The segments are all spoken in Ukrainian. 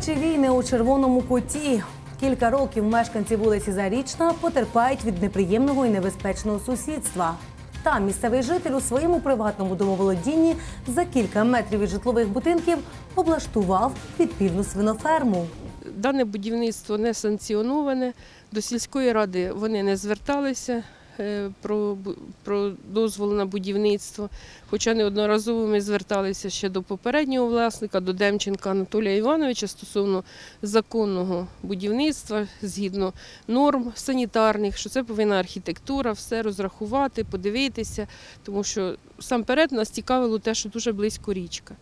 Свинячі війни у червоному куті. Кілька років мешканці вулиці Зарічна потерпають від неприємного і небезпечного сусідства. Там місцевий житель у своєму приватному домоволодінні за кілька метрів від житлових будинків облаштував підпільну свиноферму. Дане будівництво не санкціоноване. До сільської ради вони не зверталися про, бу- про дозвол на будівництво. Хоча неодноразово ми зверталися ще до попереднього власника, до Демченка Анатолія Івановича стосовно законного будівництва згідно норм санітарних, що це повинна архітектура, все розрахувати, подивитися, тому що сам перед нас цікавило те, що дуже близько річка.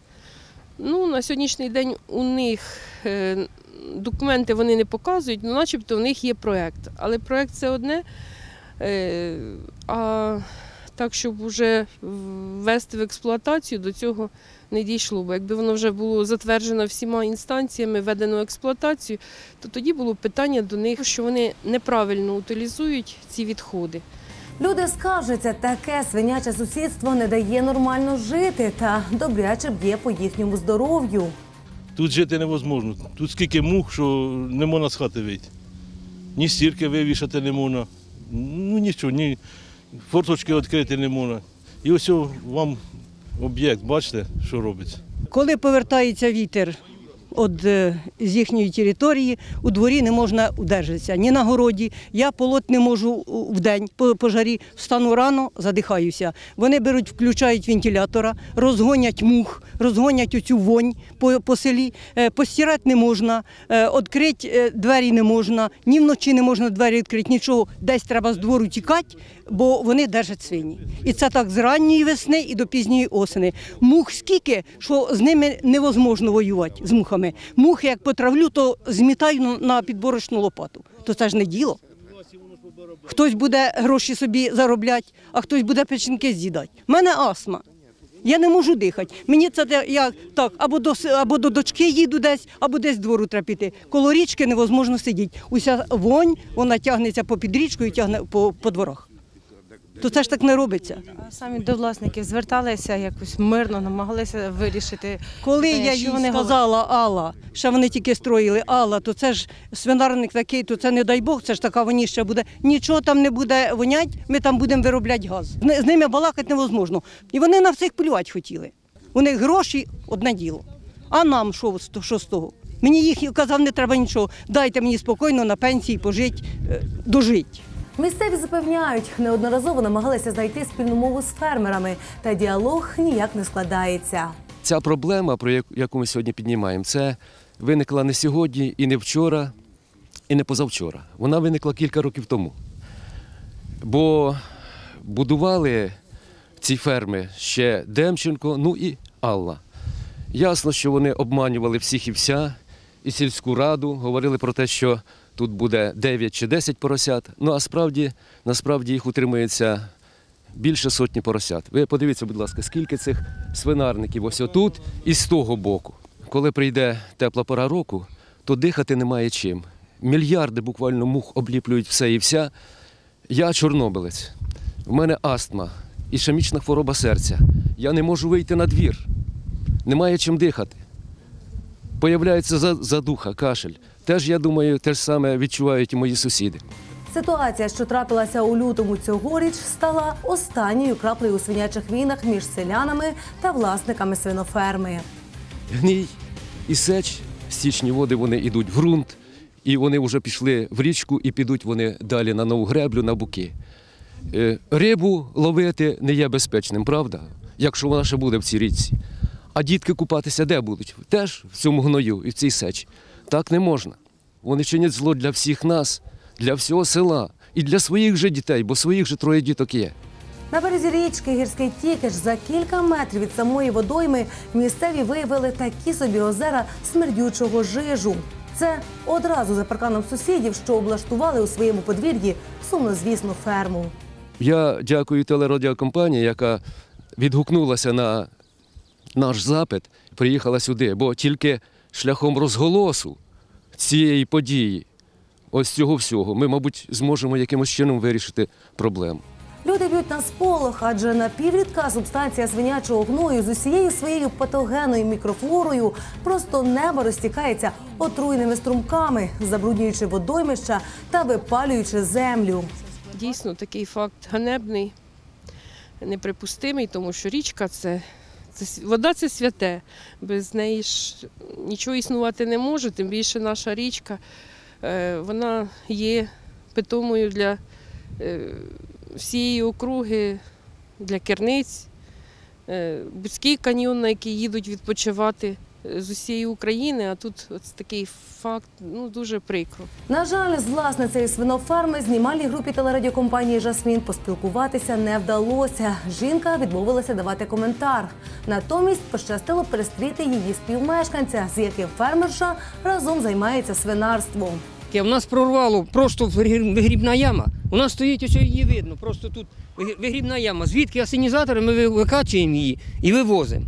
Ну, на сьогоднішній день у них е, документи вони не показують, ну, начебто в них є проєкт. Але проєкт це одне. Е, а так, щоб вже ввести в експлуатацію, до цього не дійшло. Бо якби воно вже було затверджено всіма інстанціями, введено в експлуатацію, то тоді було питання до них, що вони неправильно утилізують ці відходи. Люди скаржаться, таке свиняче сусідство не дає нормально жити та добряче б'є по їхньому здоров'ю. Тут жити невозможно. Тут скільки мух, що не можна з хати вийти. Ні стірки вивішати не можна, ну нічого, ні форточки відкрити не можна. І ось вам об'єкт, бачите, що робиться. Коли повертається вітер від, е, з їхньої території, у дворі не можна удержатися. Ні на городі. Я полоть не можу в день по пожарі. Встану рано, задихаюся. Вони беруть, включають вентилятора, розгонять мух, розгонять оцю вонь по, по селі. Е, Постирати не можна, відкрити е, двері не можна, ні вночі не можна двері відкрити, нічого. Десь треба з двору тікати, бо вони держать свині. І це так з ранньої весни і до пізньої осени. Мух скільки, що з ними невозможно воювати з мухами. Мухи, як потравлю, то змітаю на- на підборочну лопату. То це ж не діло. Хтось буде гроші собі заробляти, а хтось буде печінки з'їдати. У мене астма. Я не можу дихати. Мені це я так, або до або до дочки їду десь, або десь двору треба піти. Коло річки невозможно сидіти. Уся вонь, вона тягнеться по під річкою, тягне по, по дворах. То це ж так не робиться. А Самі до власників зверталися якось мирно, намагалися вирішити. Коли Те, я їй вони сказала Алла, що вони тільки строїли Алла, то це ж свинарник такий, то це не дай Бог, це ж така воніща буде. Нічого там не буде вонять, ми там будемо виробляти газ. З ними балакати невозможно. І вони на всіх плювати хотіли. У них гроші одне діло. А нам що, що з того? Мені їх казав, не треба нічого. Дайте мені спокійно на пенсії пожити, е, дожити. Місцеві запевняють, неодноразово намагалися знайти спільну мову з фермерами, та діалог ніяк не складається. Ця проблема, про яку- ми сьогодні піднімаємо, це виникла не сьогодні, і не вчора, і не позавчора. Вона виникла кілька років тому. Бо будували ці ферми ще Демченко, ну і Алла. Ясно, що вони обманювали всіх і вся, і сільську раду, говорили про те, що тут буде 9 чи 10 поросят. Ну а справді, насправді їх утримується більше сотні поросят. Ви подивіться, будь ласка, скільки цих свинарників ось отут і з того боку. Коли прийде тепла пора року, то дихати немає чим. Мільярди буквально мух обліплюють все і вся. Я чорнобилець. В мене астма, ішемічна хвороба серця. Я не можу вийти на двір. Немає чим дихати. Появляється за- задуха, кашель. Теж, я думаю, те ж саме відчувають і мої сусіди. Ситуація, що трапилася у лютому цьогоріч, стала останньою краплею у свинячих війнах між селянами та власниками свиноферми. Гній і сеч, стічні води вони йдуть в ґрунт, і вони вже пішли в річку і підуть вони далі на нову греблю, на буки. Е, Рибу ловити не є безпечним, правда? Якщо вона ще буде в цій річці. А дітки купатися де будуть? Теж в цьому гною і в цій сечі. Так не можна. Вони чинять зло для всіх нас, для всього села і для своїх же дітей, бо своїх же троє діток є. На березі річки Гірський Тікеш за кілька метрів від самої водойми місцеві виявили такі собі озера смердючого жижу. Це одразу за парканом сусідів, що облаштували у своєму подвір'ї сумнозвісну ферму. Я дякую телерадіокомпанії, яка відгукнулася на наш запит приїхала сюди, бо тільки шляхом розголосу цієї події, ось цього всього, ми, мабуть, зможемо якимось чином вирішити проблему. Люди б'ють на сполох, адже напіврідка субстанція свинячого гною з усією своєю патогенною мікрофлорою просто небо розтікається отруйними струмками, забруднюючи водоймища та випалюючи землю. Дійсно, такий факт ганебний, неприпустимий, тому що річка це, це вода це святе. Без неї ж нічого існувати не може, тим більше наша річка е, вона є питомою для е, всієї округи, для керниць. Е, Буцький каньйон, на який їдуть відпочивати з усієї України, а тут ось такий факт ну, дуже прикро. На жаль, з власницею свиноферми знімальній групі телерадіокомпанії Жасмін поспілкуватися не вдалося. Жінка відмовилася давати коментар. Натомість пощастило перестріти її співмешканця, з яким фермерша разом займається свинарством. У нас прорвало просто вигрібна яма. У нас стоїть ось її видно. Просто тут вигрібна яма. Звідки асенізатори ми викачуємо її і вивозимо.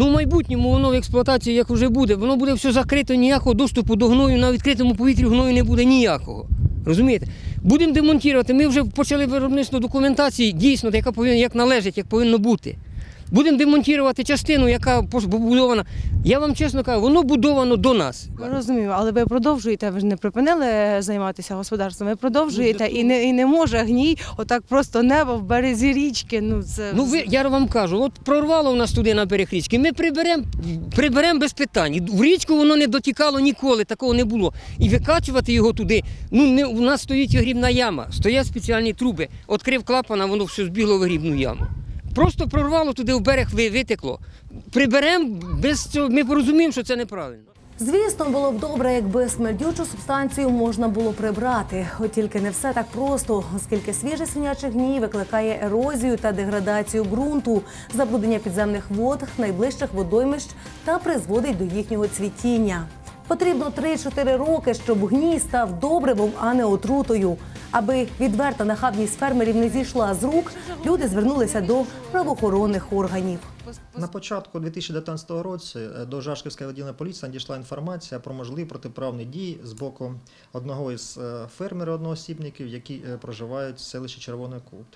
Ну, в майбутньому воно в експлуатації як вже буде, воно буде все закрито, ніякого доступу до гною на відкритому повітрі гною не буде ніякого. Розумієте? Будемо демонтувати. Ми вже почали виробництво документації, дійсно, яка повинна, як належить, як повинно бути. Будемо демонтувати частину, яка побудована. Я вам чесно кажу, воно будовано до нас. Ми розуміємо, але ви продовжуєте, ви ж не припинили займатися господарством, ви продовжуєте Ну, і не, і не може гній отак просто небо в березі річки. Ну, це Ну ви я вам кажу, от прорвало у нас туди на берег річки. Ми приберемо приберем без питань. В річку воно не дотікало ніколи, такого не було. І викачувати його туди. Ну не у нас стоїть грібна яма, стоять спеціальні труби. Открив клапана, воно все збігло в грібну яму. Просто прорвало туди в берег, ви- витекло. Приберемо без цього. Ми порозуміємо, що це неправильно. Звісно, було б добре, якби смердючу субстанцію можна було прибрати. От тільки не все так просто, оскільки свіжий свинячий гній викликає ерозію та деградацію ґрунту, забруднення підземних вод, найближчих водоймищ та призводить до їхнього цвітіння. Потрібно 3-4 роки, щоб гній став добривом, а не отрутою. Аби відверта нахабність фермерів не зійшла з рук, люди звернулися до правоохоронних органів. На початку 2019 року е, до Жашківського відділення поліції надійшла інформація про можливі протиправні дії з боку одного із е, фермерів одноосібників, які е, проживають в селищі Червоний Кут.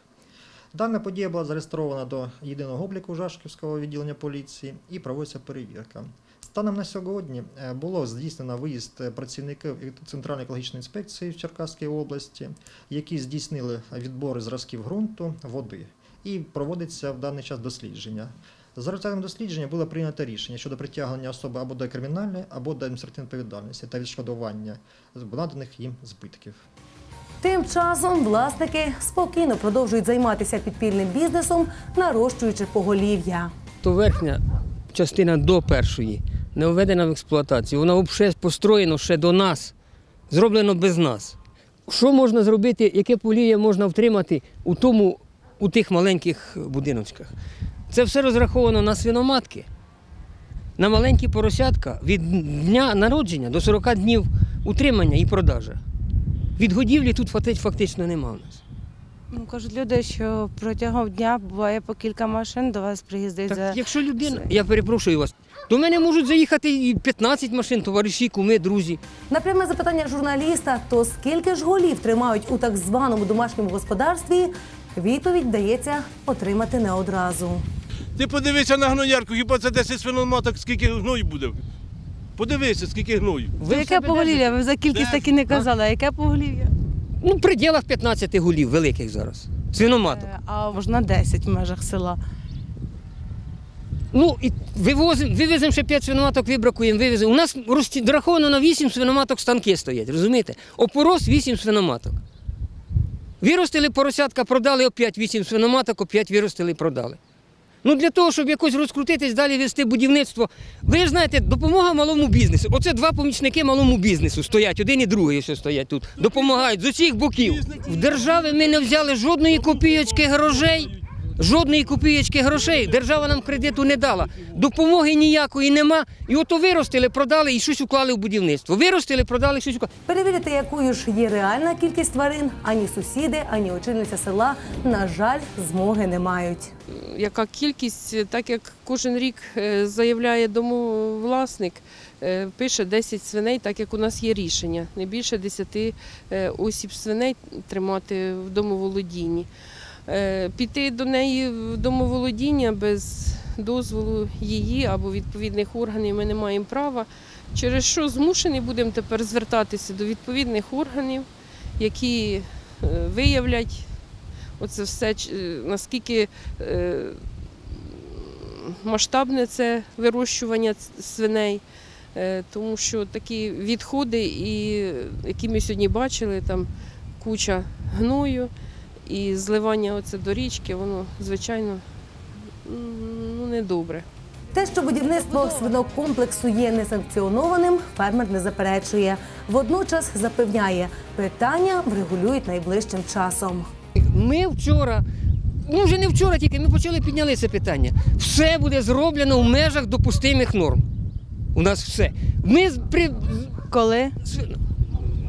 Дана подія була зареєстрована до єдиного обліку Жашківського відділення поліції і проводиться перевірка. Станом на сьогодні е, було здійснено виїзд працівників Центральної екологічної інспекції в Черкаській області, які здійснили відбори зразків ґрунту, води. І проводиться в даний час дослідження. За результатами дослідження було прийнято рішення щодо притягнення особи або до кримінальної, або до адміністративної відповідальності та відшкодування наданих їм збитків. Тим часом власники спокійно продовжують займатися підпільним бізнесом, нарощуючи поголів'я. То верхня частина до першої не введена в експлуатацію. Вона взагалі построєна ще до нас, зроблено без нас. Що можна зробити, яке поліє можна втримати у тому, у тих маленьких будиночках? Це все розраховано на свиноматки, на маленькі поросятка від дня народження до 40 днів утримання і продажа. Від годівлі тут фактично нема у нас. Ну, кажуть люди, що протягом дня буває по кілька машин до вас приїздить. Так, за... якщо людина, я перепрошую вас, до мене можуть заїхати і 15 машин, товариші, куми, друзі. На пряме запитання журналіста, то скільки ж голів тримають у так званому домашньому господарстві, відповідь вдається отримати не одразу. Ти подивися на гноярку, хіба це 10 свиноматок, скільки гною буде. Подивися, скільки гною. Ви яке поголів'я? Ви за кількість так і не казали. А яке поголів'я? Ну, в пределах 15 голів великих зараз. Свиноматок. Е, А можна 10 в межах села. Ну, і вивозимо, вивеземо ще 5 свиноматок, вибракуємо, вивеземо. У нас розті- на 8 свиноматок станки стоять, розумієте? Опорос 8 свиноматок. Виростили поросятка, продали опять 8 свиноматок, опять виростили і продали. Ну, для того, щоб якось розкрутитись, далі вести будівництво. Ви ж знаєте, допомога малому бізнесу. Оце два помічники малому бізнесу стоять, один і другий що стоять тут. Допомагають з усіх боків. В держави ми не взяли жодної копійочки грошей. Жодної копійочки грошей. Держава нам кредиту не дала. Допомоги ніякої нема. І ото виростили, продали і щось уклали в будівництво. Виростили, продали щось уклали. Перевірити, якою ж є реальна кількість тварин, ані сусіди, ані очільниця села, на жаль, змоги не мають. яка кількість, так як кожен рік е, заявляє домовласник, е, пише 10 свиней, так як у нас є рішення. Не більше 10 е, осіб свиней тримати в домоволодінні. Е, Піти до неї в домоволодіння без дозволу її або відповідних органів ми не маємо права. Через що змушені будемо тепер звертатися до відповідних органів, які е, виявлять оце все, е, наскільки масштабне це вирощування свиней. Тому що такі відходи, які ми сьогодні бачили, там куча гною і зливання оце до річки, воно, звичайно, ну, недобре. Те, що будівництво свинокомплексу є несанкціонованим, фермер не заперечує. Водночас запевняє, питання врегулюють найближчим часом. Ми вчора, ну вже не вчора, тільки ми почали підняли це питання. Все буде зроблено в межах допустимих норм. У нас все. Ми з- при Коли?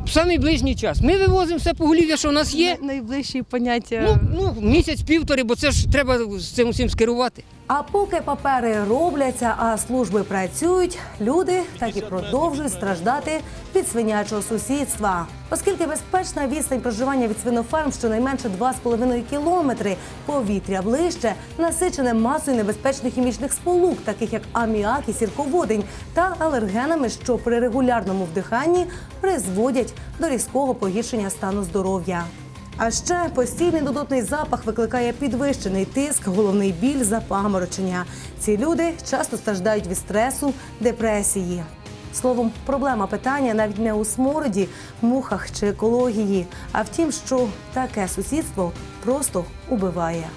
В самий ближній час. Ми вивозимо все поголів'я, що в нас є. Найближчі поняття. Ну, ну місяць-півтори, бо це ж треба з цим усім скерувати. А поки папери робляться, а служби працюють, люди так і продовжують страждати від свинячого сусідства. Оскільки безпечна відстань проживання від свиноферм щонайменше 2,5 кілометри, повітря ближче, насичене масою небезпечних хімічних сполук, таких як аміак і сірководень, та алергенами, що при регулярному вдиханні призводять до різкого погіршення стану здоров'я. А ще постійний додотний запах викликає підвищений тиск, головний біль, запаморочення. Ці люди часто страждають від стресу, депресії. Словом, проблема питання навіть не у смороді, мухах чи екології, а в тім, що таке сусідство просто убиває.